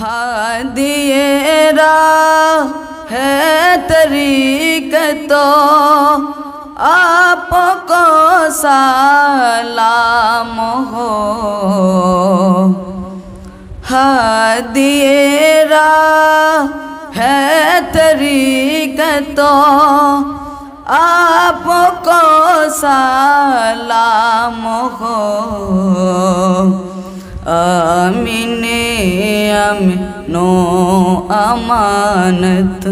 হাদিয়েরা হে তরিকতো আপকো সালাম হো। হাদিয়েরা হে তরিকতো আপকো সালাম হো। আমিনে আমি নো আমানত।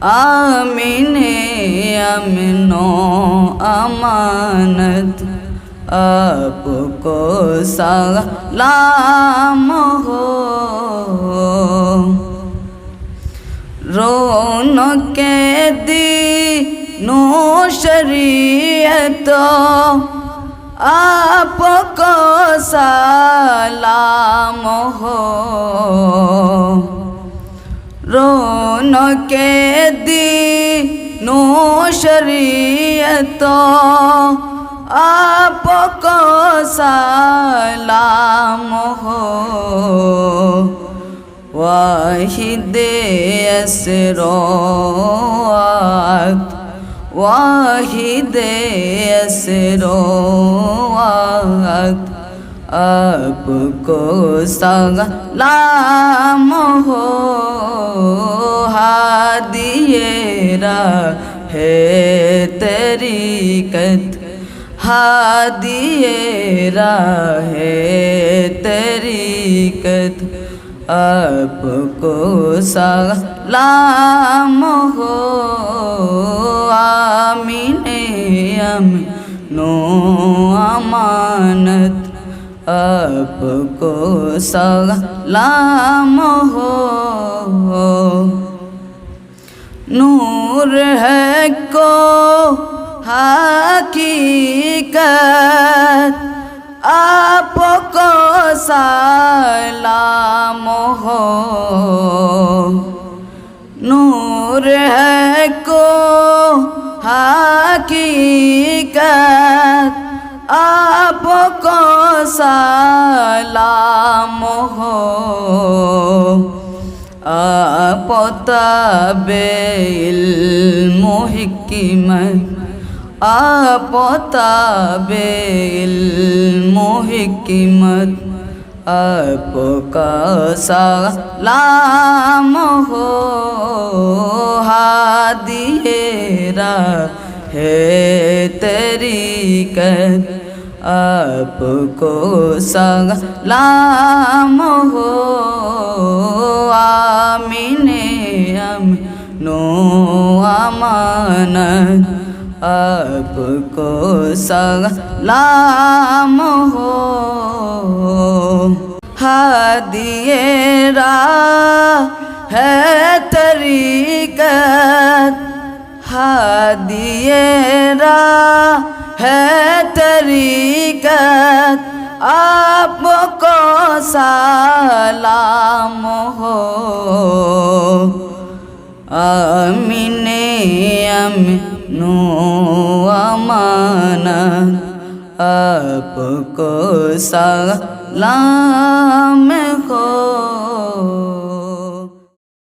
আমিনে আমি নো আমানত। আপকো সালাম হো। রোনকে দি নো শরিয়ত। আপকো সালাম রোনকে দি নো শরিয়ত আপক সালাম ওয়াহিদে আসরত ওয়াহিদে আসরত आपको सलाम हो हादिएरा है तरीकत हादिएरा है तरीकत आपको सलाम हो आमीने अम नो अमानत आपको सलाम हो। नूर है को हकीकत, आपको सलाम हो। नूर है को हकीकत, आपको সালাম হো আপতাবেল মুহিকিমাই আপতাবেল মুহিকিমত আপকা সালাম হো হাদিয়েরা হে তেরি কত आपको सलाम हो आमीने अम नो अमानत आपको सलाम हो हादिएरा है तरीकत ہے طریقت آپ کو سلام ہو امین امین امانت آپ کو سلام ہو